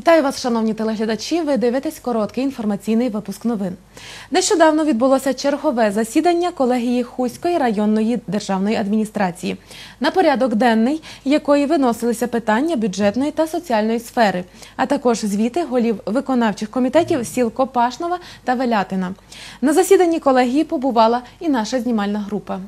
Вітаю вас, шановні телеглядачі. Ви дивитесь короткий інформаційний випуск новин. Нещодавно відбулося чергове засідання колегії Хуської районної державної адміністрації, на порядок денний якої виносилися питання бюджетної та соціальної сфери, а також звіти голів виконавчих комітетів сіл Копашнова та Велятина. На засіданні колегії побувала і наша знімальна група.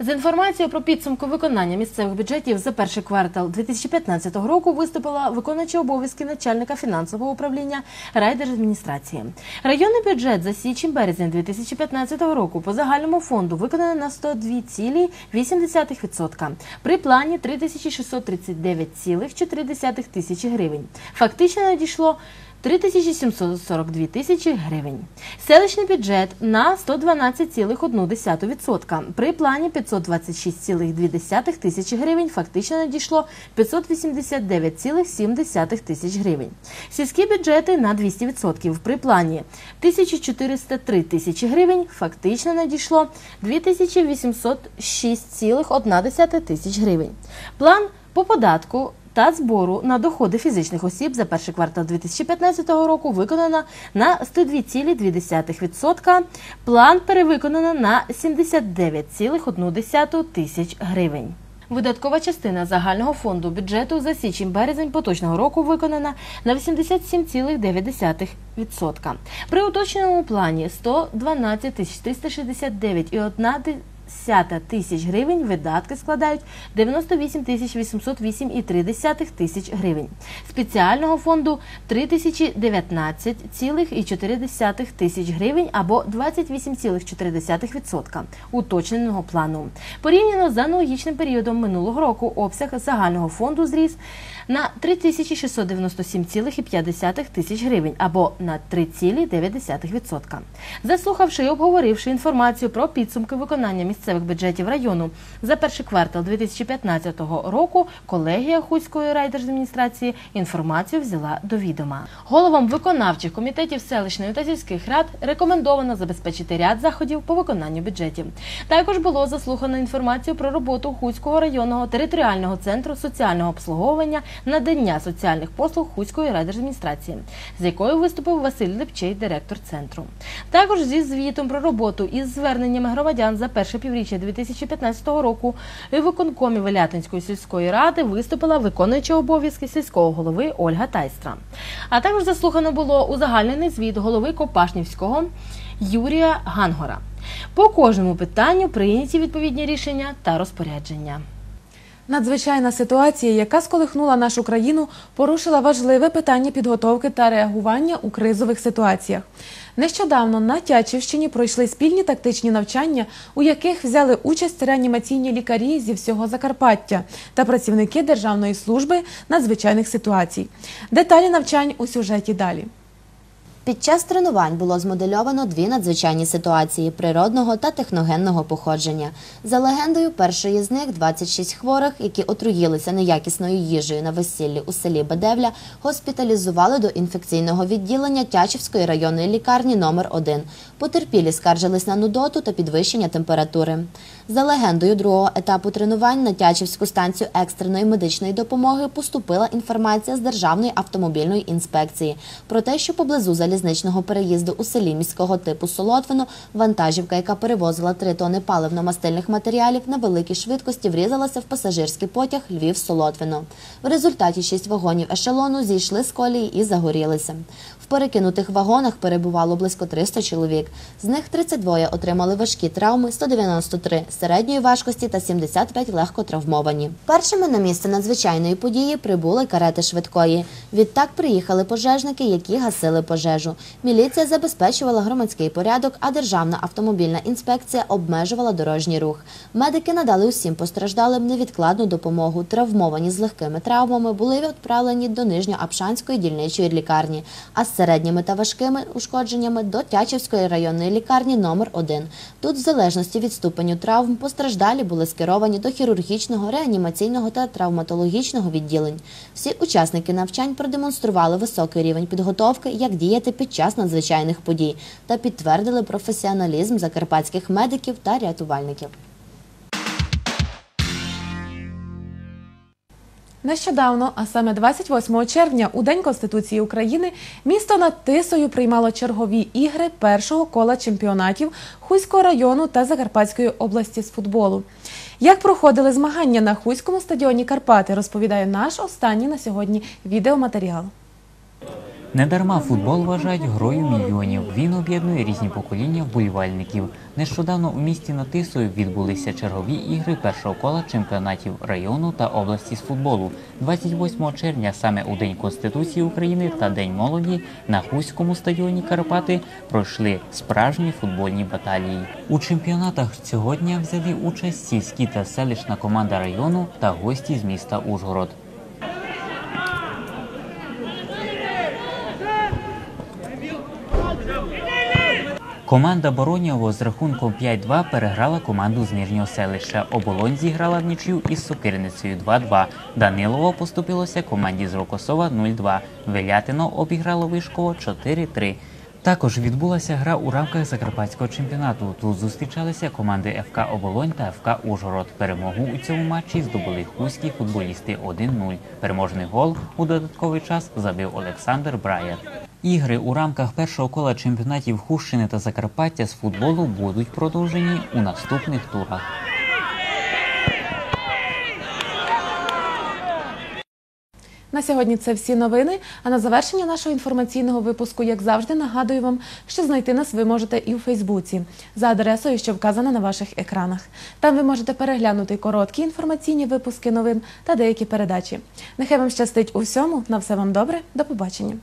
З інформацією про підсумку виконання місцевих бюджетів за перший квартал 2015 року виступила виконуюча обов'язки начальника фінансового управління райдержадміністрації. Районний бюджет за січень-березень 2015 року по загальному фонду виконано на 102,8% при плані 3639,4 тисячі гривень. Фактично надійшло 3742 тисячі гривень. Селищний бюджет на 112,1% при плані 526,2 тисячі гривень. Фактично надійшло 589,7 тисяч гривень. Сільські бюджети на 200% при плані 1403 тисячі гривень. Фактично надійшло 2806,1 тисяч гривень. План по податку та збору на доходи фізичних осіб за перший квартал 2015 року виконано на 102,2%. План перевиконано на 79,1 тисяч гривень. Видаткова частина загального фонду бюджету за січень-березень поточного року виконана на 87,9%. При уточненому плані 112 369,1 Сята тисяч гривень видатки складають 98 тисяч 808,3 тисяч гривень. Спеціального фонду 3019,4 тисяч гривень або 28,4% уточненого плану. Порівняно з аналогічним періодом минулого року обсяг загального фонду зріс на 3697,5 тисяч гривень або на 3,9%. Заслухавши і обговоривши інформацію про підсумки виконання місцевих бюджетів району за перший квартал 2015 року, колегія Хуської райдержадміністрації інформацію взяла до відома. Головам виконавчих комітетів селищної та сільських рад рекомендовано забезпечити ряд заходів по виконанню бюджетів. Також було заслухано інформацію про роботу Хуського районного територіального центру соціального обслуговування надання соціальних послуг Хуської райдержадміністрації, з якою виступив Василь Лепчей, директор центру. Також зі звітом про роботу із зверненнями громадян за перше півріччя 2015 року у виконкомі Велятинської сільської ради виступила виконуюча обов'язки сільського голови Ольга Тайстра. А також заслухано було узагальнений звіт голови Копашнівського Юрія Гангора. По кожному питанню прийняті відповідні рішення та розпорядження. Надзвичайна ситуація, яка сколихнула нашу країну, порушила важливе питання підготовки та реагування у кризових ситуаціях. Нещодавно на Тячівщині пройшли спільні тактичні навчання, у яких взяли участь реанімаційні лікарі зі всього Закарпаття та працівники Державної служби надзвичайних ситуацій. Деталі навчань у сюжеті далі. Під час тренувань було змодельовано дві надзвичайні ситуації природного та техногенного походження. За легендою, першої з них 26 хворих, які отруїлися неякісною їжею на весіллі у селі Бедевля, госпіталізували до інфекційного відділення Тячівської районної лікарні номер 1 Потерпілі скаржились на нудоту та підвищення температури. За легендою другого етапу тренувань на Тячівську станцію екстреної медичної допомоги поступила інформація з Державної автомобільної інспекції про те, що поблизу залізничного переїзду у селі міського типу Солотвино вантажівка, яка перевозила три тони паливно-мастильних матеріалів, на великій швидкості врізалася в пасажирський потяг Львів-Солотвино. В результаті шість вагонів ешелону зійшли з колії і загорілися. В перекинутих вагонах перебувало близько 300 чоловік. З них 32 отримали важкі травми, 193 середньої важкості та 75 легко травмовані. Першими на місце надзвичайної події прибули карети швидкої. Відтак приїхали пожежники, які гасили пожежу. Міліція забезпечувала громадський порядок, а Державна автомобільна інспекція обмежувала дорожній рух. Медики надали усім постраждалим невідкладну допомогу. Травмовані з легкими травмами були відправлені до Нижньоапшанської дільничої лікарні, а середніми та важкими ушкодженнями до Тячівської районної лікарні номер 1 Тут, в залежності від ступеню травм, постраждалі були скеровані до хірургічного, реанімаційного та травматологічного відділень. Всі учасники навчань продемонстрували високий рівень підготовки, як діяти під час надзвичайних подій, та підтвердили професіоналізм закарпатських медиків та рятувальників. Нещодавно, а саме 28 червня, у День Конституції України, місто над Тисою приймало чергові ігри першого кола чемпіонатів Хуського району та Закарпатської області з футболу. Як проходили змагання на Хуському стадіоні Карпати, розповідає наш останній на сьогодні відеоматеріал. Недарма футбол вважають грою мільйонів. Він об'єднує різні покоління вболівальників. Нещодавно у місті Натисою відбулися чергові ігри першого кола чемпіонатів району та області з футболу. 28 червня, саме у День Конституції України та День молоді, на Хуському стадіоні Карпати пройшли справжні футбольні баталії. У чемпіонатах цього дня взяли участь сільські та селищна команда району та гості з міста Ужгород. Команда Боронєво з рахунком 5-2 переграла команду з нижнього селища. Оболонь зіграла в нічию із Сокирницею 2-2. Данилово поступилося команді з Рокосова 0-2. Велятино обіграло Вишково 4-3. Також відбулася гра у рамках закарпатського чемпіонату. Тут зустрічалися команди ФК Оболонь та ФК Ужгород. Перемогу у цьому матчі здобули хуські футболісти 1-0. Переможний гол у додатковий час забив Олександр Браєр. Ігри у рамках першого кола чемпіонатів Хущини та Закарпаття з футболу будуть продовжені у наступних турах. На сьогодні це всі новини. А на завершення нашого інформаційного випуску, як завжди, нагадую вам, що знайти нас ви можете і у Фейсбуці за адресою, що вказана на ваших екранах. Там ви можете переглянути короткі інформаційні випуски новин та деякі передачі. Нехай вам щастить у всьому. На все вам добре. До побачення.